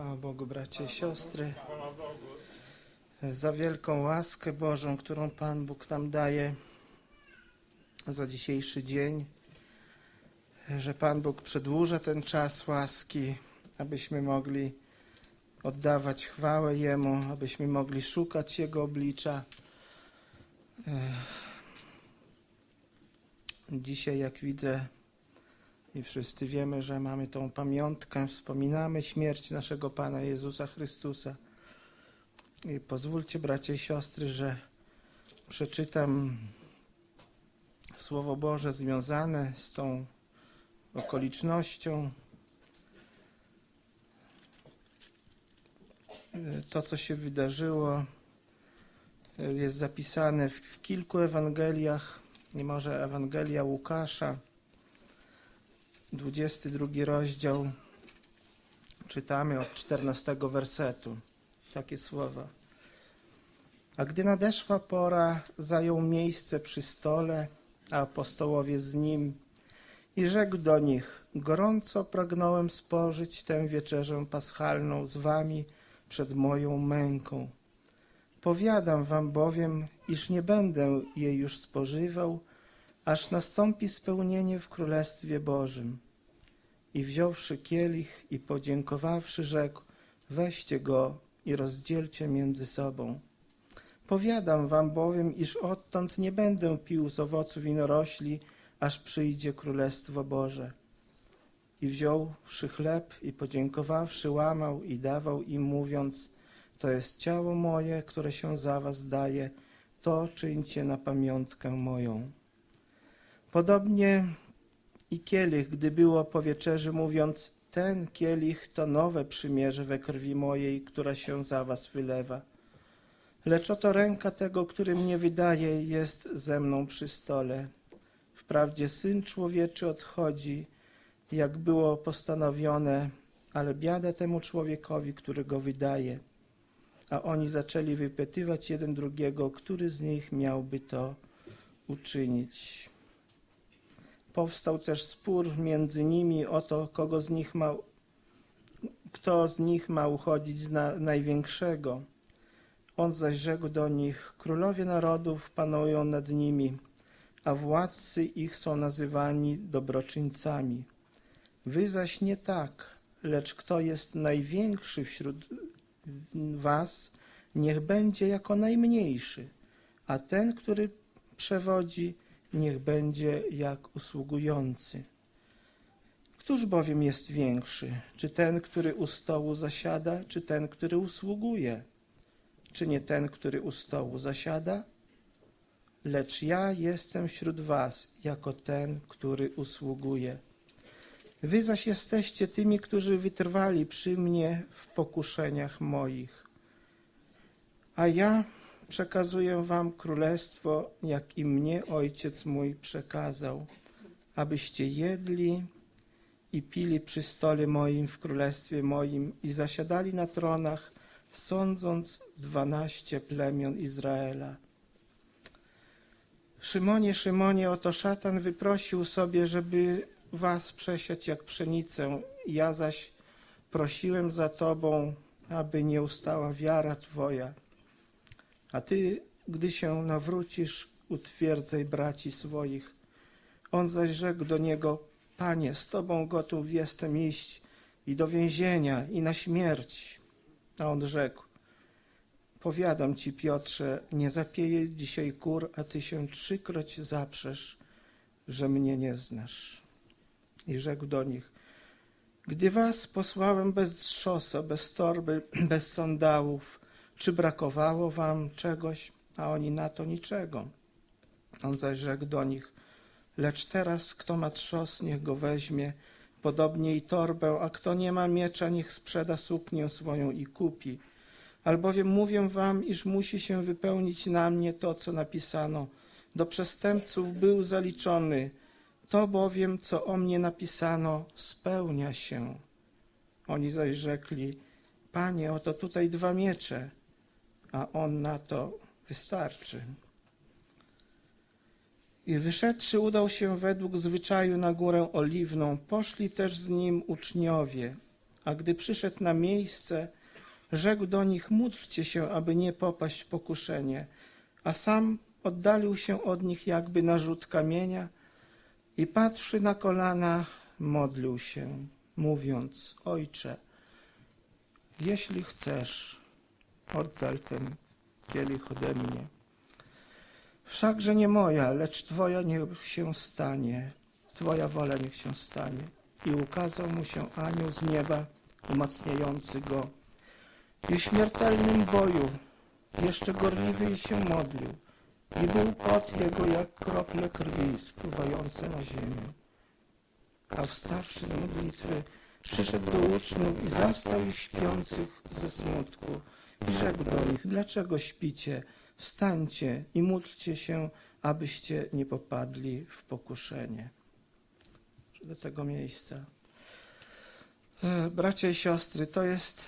Chwała Bogu, bracia i siostry, za wielką łaskę Bożą, którą Pan Bóg nam daje za dzisiejszy dzień, że Pan Bóg przedłuża ten czas łaski, abyśmy mogli oddawać chwałę Jemu, abyśmy mogli szukać Jego oblicza. Dzisiaj, jak widzę, i wszyscy wiemy, że mamy tą pamiątkę, wspominamy śmierć naszego Pana Jezusa Chrystusa. I pozwólcie, bracia i siostry, że przeczytam Słowo Boże związane z tą okolicznością. To, co się wydarzyło, jest zapisane w kilku Ewangeliach, nie może Ewangelia Łukasza. 22 rozdział, czytamy od 14 wersetu. Takie słowa. A gdy nadeszła pora, zajął miejsce przy stole, a apostołowie z nim, i rzekł do nich: Gorąco pragnąłem spożyć tę wieczerzę paschalną z wami przed moją męką. Powiadam wam bowiem, iż nie będę jej już spożywał, aż nastąpi spełnienie w Królestwie Bożym. I wziąwszy kielich i podziękowawszy, rzekł: Weźcie go i rozdzielcie między sobą. Powiadam wam bowiem, iż odtąd nie będę pił z owocu winorośli, aż przyjdzie Królestwo Boże. I wziąwszy chleb i podziękowawszy, łamał i dawał im, mówiąc: To jest ciało moje, które się za was daje, to czyńcie na pamiątkę moją. Podobnie i kielich, gdy było po wieczerzy, mówiąc, ten kielich to nowe przymierze we krwi mojej, która się za was wylewa. Lecz oto ręka tego, który mnie wydaje, jest ze mną przy stole. Wprawdzie Syn Człowieczy odchodzi, jak było postanowione, ale biada temu człowiekowi, który go wydaje. A oni zaczęli wypytywać jeden drugiego, który z nich miałby to uczynić. Powstał też spór między nimi o to, kogo z nich ma, kto z nich ma uchodzić na największego. On zaś rzekł do nich: Królowie narodów panują nad nimi, a władcy ich są nazywani dobroczyńcami. Wy zaś nie tak, lecz kto jest największy wśród was, niech będzie jako najmniejszy, a ten, który przewodzi, niech będzie jak usługujący. Któż bowiem jest większy? Czy ten, który u stołu zasiada, czy ten, który usługuje? Czy nie ten, który u stołu zasiada? Lecz ja jestem wśród was jako ten, który usługuje. Wy zaś jesteście tymi, którzy wytrwali przy mnie w pokuszeniach moich. A ja przekazuję wam królestwo, jak i mnie ojciec mój przekazał, abyście jedli i pili przy stole moim w królestwie moim i zasiadali na tronach, sądząc dwanaście plemion Izraela. Szymonie, Szymonie, oto szatan wyprosił sobie, żeby was przesiać jak pszenicę. Ja zaś prosiłem za tobą, aby nie ustała wiara twoja. A ty, gdy się nawrócisz, utwierdzaj braci swoich. On zaś rzekł do niego, Panie, z tobą gotów jestem iść i do więzienia, i na śmierć. A on rzekł, powiadam ci, Piotrze, nie zapieję dzisiaj kur, a ty się trzykroć zaprzesz, że mnie nie znasz. I rzekł do nich, gdy was posłałem bez trzosa, bez torby, bez sandałów, czy brakowało wam czegoś? A oni na to niczego. On zaś rzekł do nich, lecz teraz kto ma trzos, niech go weźmie, podobnie i torbę, a kto nie ma miecza, niech sprzeda suknię swoją i kupi. Albowiem mówię wam, iż musi się wypełnić na mnie to, co napisano. Do przestępców był zaliczony. To bowiem, co o mnie napisano, spełnia się. Oni zaś rzekli, Panie, oto tutaj dwa miecze, a on na to wystarczy. I wyszedłszy, udał się według zwyczaju na górę oliwną. Poszli też z nim uczniowie. A gdy przyszedł na miejsce, rzekł do nich: Módlcie się, aby nie popaść w pokuszenie. A sam oddalił się od nich jakby na rzut kamienia i patrzy na kolana, modlił się, mówiąc: Ojcze, jeśli chcesz, oddal ten kielich ode mnie. Wszakże nie moja, lecz Twoja niech się stanie, Twoja wola niech się stanie. I ukazał mu się anioł z nieba, umacniający go. I w śmiertelnym boju jeszcze gorliwiej się modlił. I był pot jego jak krople krwi spływające na ziemię. A wstawszy z modlitwy, przyszedł do uczniów i zastał ich śpiących ze smutku. Rzekł do nich, dlaczego śpicie? Wstańcie i módlcie się, abyście nie popadli w pokuszenie. Do tego miejsca. E, Bracia i siostry, to jest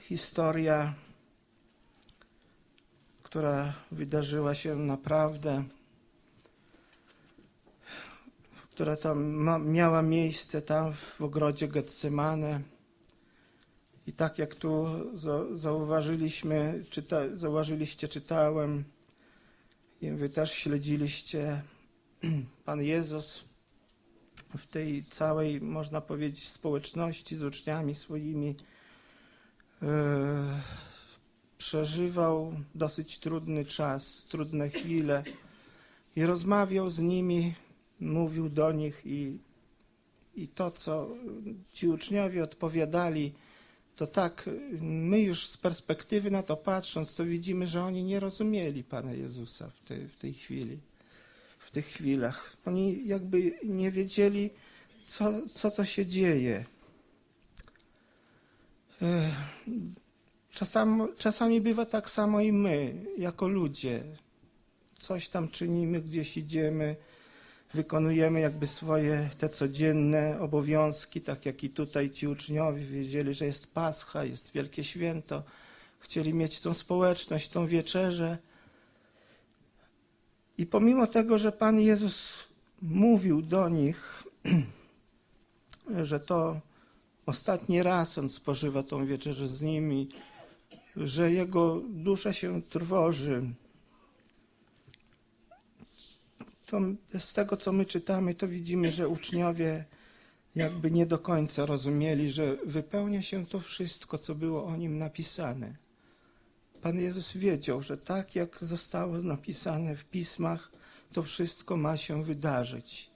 historia, która wydarzyła się naprawdę, która tam ma, miała miejsce tam w ogrodzie Getsemane. I tak jak tu za- zauważyliśmy, czyta, zauważyliście, czytałem, i wy też śledziliście, Pan Jezus w tej całej, można powiedzieć, społeczności z uczniami swoimi e, przeżywał dosyć trudny czas, trudne chwile i rozmawiał z nimi, mówił do nich i, i to, co ci uczniowie odpowiadali, to tak, my już z perspektywy na to patrząc, to widzimy, że oni nie rozumieli Pana Jezusa w tej, w tej chwili, w tych chwilach. Oni jakby nie wiedzieli, co, co to się dzieje. Czasami, czasami bywa tak samo i my, jako ludzie. Coś tam czynimy, gdzieś idziemy, wykonujemy jakby swoje te codzienne obowiązki, tak jak i tutaj ci uczniowie wiedzieli, że jest Pascha, jest Wielkie Święto. Chcieli mieć tą społeczność, tą wieczerzę. I pomimo tego, że Pan Jezus mówił do nich, że to ostatni raz On spożywa tą wieczerzę z nimi, że Jego dusza się trwoży, to z tego, co my czytamy, to widzimy, że uczniowie jakby nie do końca rozumieli, że wypełnia się to wszystko, co było o nim napisane. Pan Jezus wiedział, że tak jak zostało napisane w pismach, to wszystko ma się wydarzyć.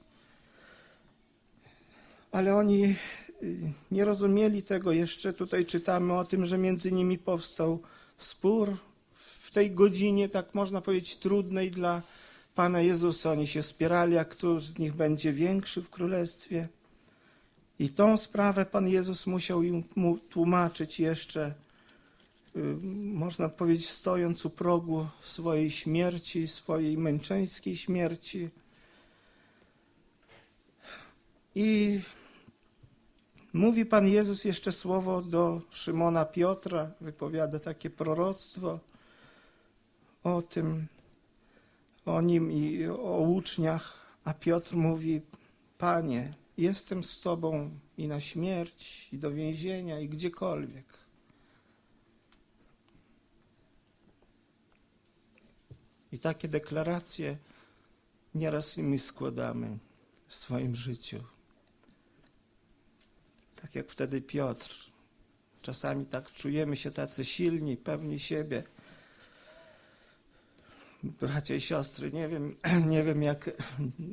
Ale oni y, nie rozumieli tego. Jeszcze tutaj czytamy o tym, że między nimi powstał spór w tej godzinie, tak można powiedzieć, trudnej dla Pana Jezusa. Oni się spierali, a kto z nich będzie większy w królestwie. I tą sprawę Pan Jezus musiał im tłumaczyć jeszcze, y, można powiedzieć, stojąc u progu swojej śmierci, swojej męczeńskiej śmierci. I mówi Pan Jezus jeszcze słowo do Szymona Piotra, wypowiada takie proroctwo o tym, o nim i o uczniach, a Piotr mówi: Panie, jestem z Tobą i na śmierć, i do więzienia, i gdziekolwiek. I takie deklaracje nieraz my składamy w swoim życiu. Tak jak wtedy Piotr. Czasami tak czujemy się tacy silni, pewni siebie. Bracia i siostry, nie wiem, nie wiem jak,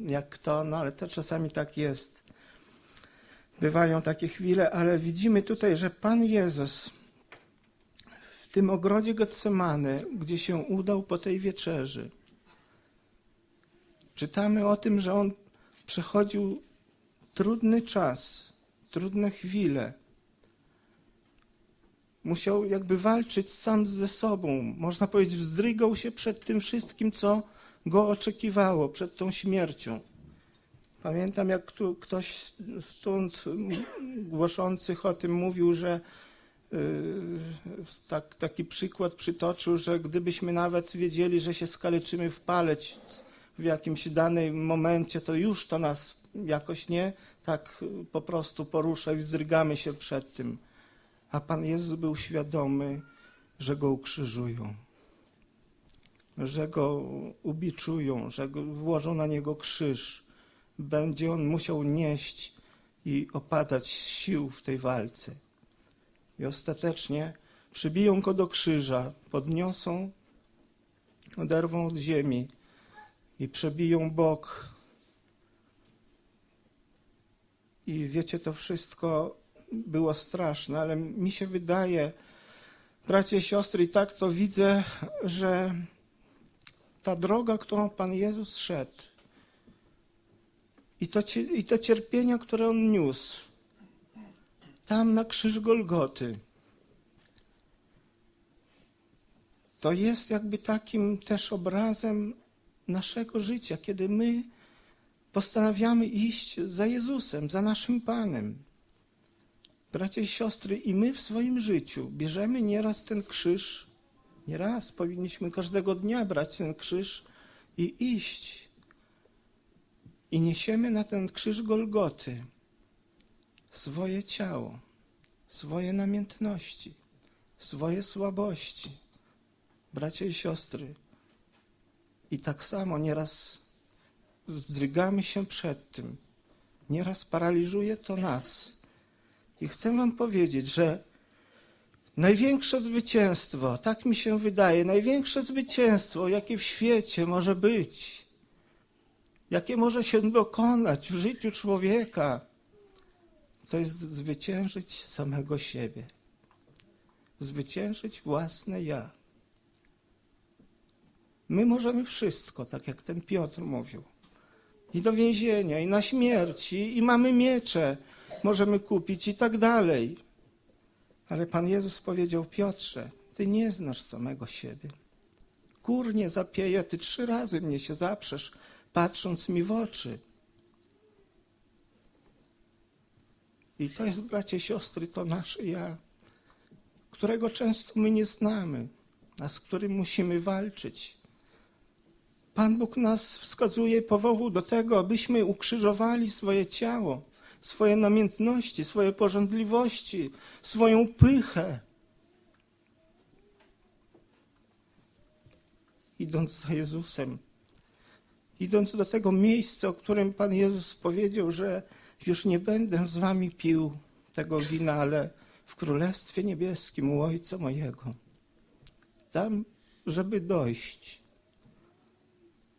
jak kto, no ale to czasami tak jest. Bywają takie chwile, ale widzimy tutaj, że Pan Jezus w tym ogrodzie Getsemany, gdzie się udał po tej wieczerzy, czytamy o tym, że On przechodził trudny czas, trudne chwile. Musiał jakby walczyć sam ze sobą. Można powiedzieć, wzdrygał się przed tym wszystkim, co go oczekiwało, przed tą śmiercią. Pamiętam, jak tu ktoś stąd głoszących o tym mówił, że yy, tak, taki przykład przytoczył, że gdybyśmy nawet wiedzieli, że się skaleczymy w palec w jakimś danym momencie, to już to nas jakoś nie tak po prostu porusza i wzdrygamy się przed tym. A Pan Jezus był świadomy, że Go ukrzyżują, że Go ubiczują, że włożą na Niego krzyż. Będzie On musiał nieść i opadać sił w tej walce. I ostatecznie przybiją Go do krzyża, podniosą, oderwą od ziemi i przebiją bok. I wiecie, to wszystko było straszne, ale mi się wydaje, bracie i siostry, i tak to widzę, że ta droga, którą Pan Jezus szedł, i, to, i te cierpienia, które On niósł, tam na krzyż Golgoty, to jest jakby takim też obrazem naszego życia, kiedy my postanawiamy iść za Jezusem, za naszym Panem. Bracia i siostry, i my w swoim życiu bierzemy nieraz ten krzyż, nieraz powinniśmy każdego dnia brać ten krzyż i iść. I niesiemy na ten krzyż Golgoty swoje ciało, swoje namiętności, swoje słabości. Bracia i siostry, i tak samo nieraz zdrygamy się przed tym, nieraz paraliżuje to nas. I chcę Wam powiedzieć, że największe zwycięstwo, tak mi się wydaje, największe zwycięstwo, jakie w świecie może być, jakie może się dokonać w życiu człowieka, to jest zwyciężyć samego siebie, zwyciężyć własne ja. My możemy wszystko, tak jak ten Piotr mówił. I do więzienia, i na śmierci, i mamy miecze, możemy kupić i tak dalej. Ale Pan Jezus powiedział, Piotrze, ty nie znasz samego siebie. Kur nie zapieje, ty trzy razy mnie się zaprzesz, patrząc mi w oczy. I to jest, bracie, siostry, to nasze ja, którego często my nie znamy, a z którym musimy walczyć. Pan Bóg nas wskazuje, powołał do tego, abyśmy ukrzyżowali swoje ciało, swoje namiętności, swoje pożądliwości, swoją pychę. Idąc za Jezusem, idąc do tego miejsca, o którym Pan Jezus powiedział, że już nie będę z wami pił tego wina, ale w Królestwie Niebieskim u Ojca mojego. Tam, żeby dojść,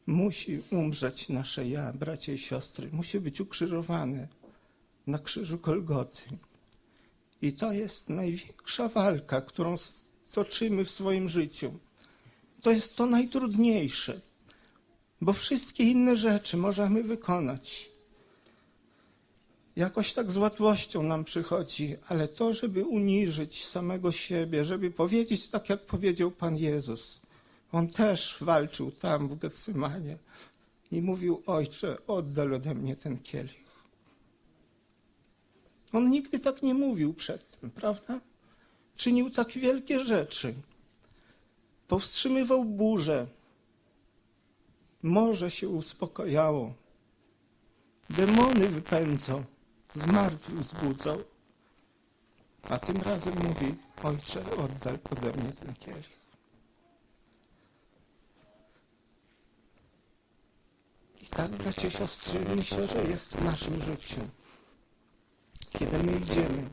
musi umrzeć nasze ja, bracia i siostry, musi być ukrzyżowane na krzyżu Golgoty. I to jest największa walka, którą toczymy w swoim życiu. To jest to najtrudniejsze, bo wszystkie inne rzeczy możemy wykonać. Jakoś tak z łatwością nam przychodzi, ale to, żeby uniżyć samego siebie, żeby powiedzieć tak, jak powiedział Pan Jezus. On też walczył tam w Getsymanie i mówił: Ojcze, oddal ode mnie ten kielich. On nigdy tak nie mówił przedtem, prawda? Czynił tak wielkie rzeczy. Powstrzymywał burzę. Morze się uspokajało. Demony wypędzał, zmartwych zbudzał. A tym razem mówi: Ojcze, oddal ode mnie ten kielich. I tak, bracie, siostry, myślę, że jest w naszym życiu. Kiedy my idziemy,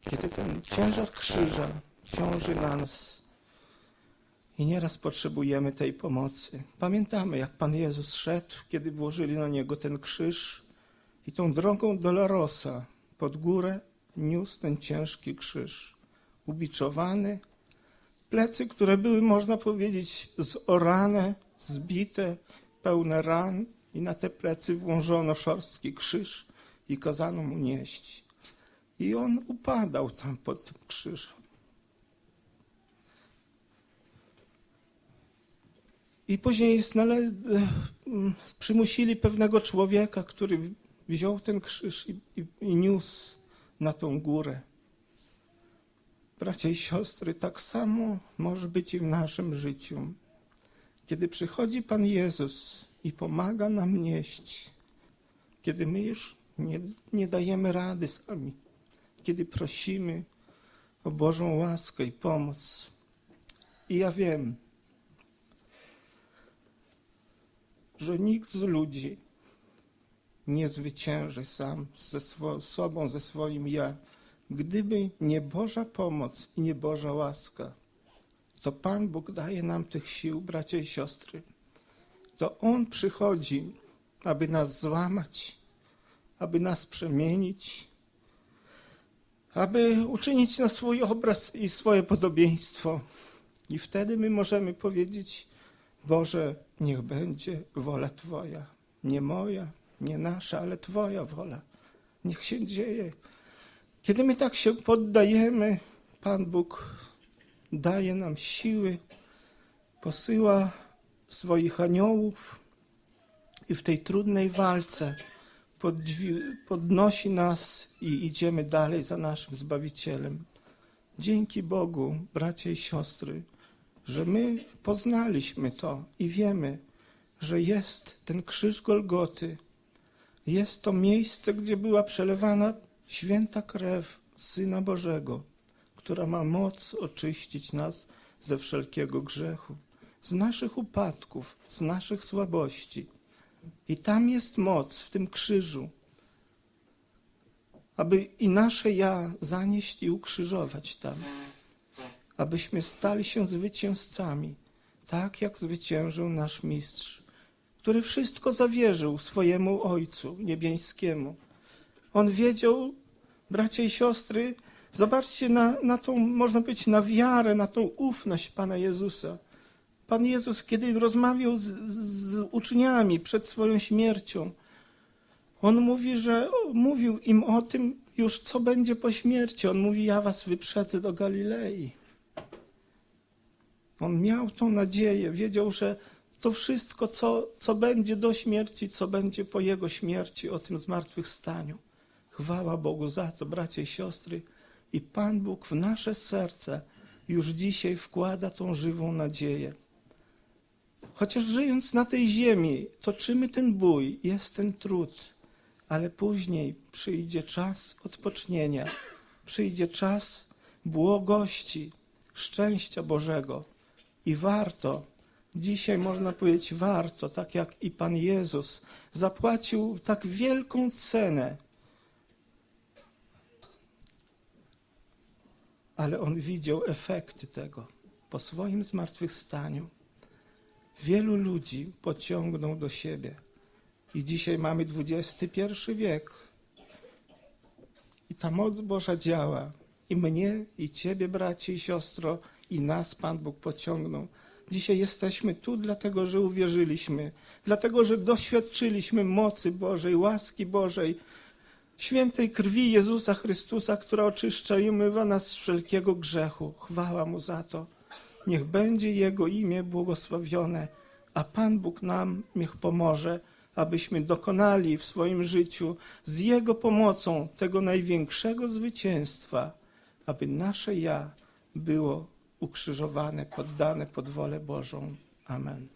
kiedy ten ciężar krzyża ciąży na nas i nieraz potrzebujemy tej pomocy. Pamiętamy, jak Pan Jezus szedł, kiedy włożyli na Niego ten krzyż i tą drogą Dolorosa pod górę niósł ten ciężki krzyż, ubiczowany, plecy, które były, można powiedzieć, zorane, zbite, pełne ran i na te plecy włożono szorstki krzyż i kazano mu nieść. I on upadał tam pod tym krzyżem. I później znale... e, przymusili pewnego człowieka, który wziął ten krzyż i, i, i niósł na tą górę. Bracia i siostry, tak samo może być i w naszym życiu. Kiedy przychodzi Pan Jezus i pomaga nam nieść, kiedy my już Nie, nie dajemy rady sami, kiedy prosimy o Bożą łaskę i pomoc. I ja wiem, że nikt z ludzi nie zwycięży sam ze sobą, ze swoim ja. Gdyby nie Boża pomoc i nie Boża łaska, to Pan Bóg daje nam tych sił, bracia i siostry. To On przychodzi, aby nas złamać, aby nas przemienić, aby uczynić na swój obraz i swoje podobieństwo. I wtedy my możemy powiedzieć: Boże, niech będzie wola Twoja, nie moja, nie nasza, ale Twoja wola. Niech się dzieje. Kiedy my tak się poddajemy, Pan Bóg daje nam siły, posyła swoich aniołów i w tej trudnej walce podnosi nas i idziemy dalej za naszym Zbawicielem. Dzięki Bogu, bracia i siostry, że my poznaliśmy to i wiemy, że jest ten krzyż Golgoty. Jest to miejsce, gdzie była przelewana święta krew Syna Bożego, która ma moc oczyścić nas ze wszelkiego grzechu, z naszych upadków, z naszych słabości. I tam jest moc w tym krzyżu, aby i nasze ja zanieść i ukrzyżować tam, abyśmy stali się zwycięzcami, tak jak zwyciężył nasz mistrz, który wszystko zawierzył swojemu Ojcu Niebiańskiemu. On wiedział, bracia i siostry, zobaczcie na, na tą, można powiedzieć, na wiarę, na tą ufność Pana Jezusa. Pan Jezus, kiedy rozmawiał z, z uczniami przed swoją śmiercią, on mówi, że mówił im o tym już, co będzie po śmierci. On mówi, ja was wyprzedzę do Galilei. On miał tą nadzieję, wiedział, że to wszystko, co, co będzie do śmierci, co będzie po jego śmierci, o tym zmartwychwstaniu. Chwała Bogu za to, bracia i siostry. I Pan Bóg w nasze serce już dzisiaj wkłada tą żywą nadzieję. Chociaż żyjąc na tej ziemi, toczymy ten bój, jest ten trud, ale później przyjdzie czas odpocznienia, przyjdzie czas błogości, szczęścia Bożego. I warto, dzisiaj można powiedzieć, warto, tak jak i Pan Jezus zapłacił tak wielką cenę, ale On widział efekty tego po swoim zmartwychwstaniu wielu ludzi pociągnął do siebie. I dzisiaj mamy XXI wiek. I ta moc Boża działa. I mnie, i ciebie, bracie i siostro, i nas Pan Bóg pociągnął. Dzisiaj jesteśmy tu, dlatego że uwierzyliśmy, dlatego że doświadczyliśmy mocy Bożej, łaski Bożej, świętej krwi Jezusa Chrystusa, która oczyszcza i umywa nas z wszelkiego grzechu. Chwała Mu za to. Niech będzie Jego imię błogosławione, a Pan Bóg nam niech pomoże, abyśmy dokonali w swoim życiu z Jego pomocą tego największego zwycięstwa, aby nasze ja było ukrzyżowane, poddane pod wolę Bożą. Amen.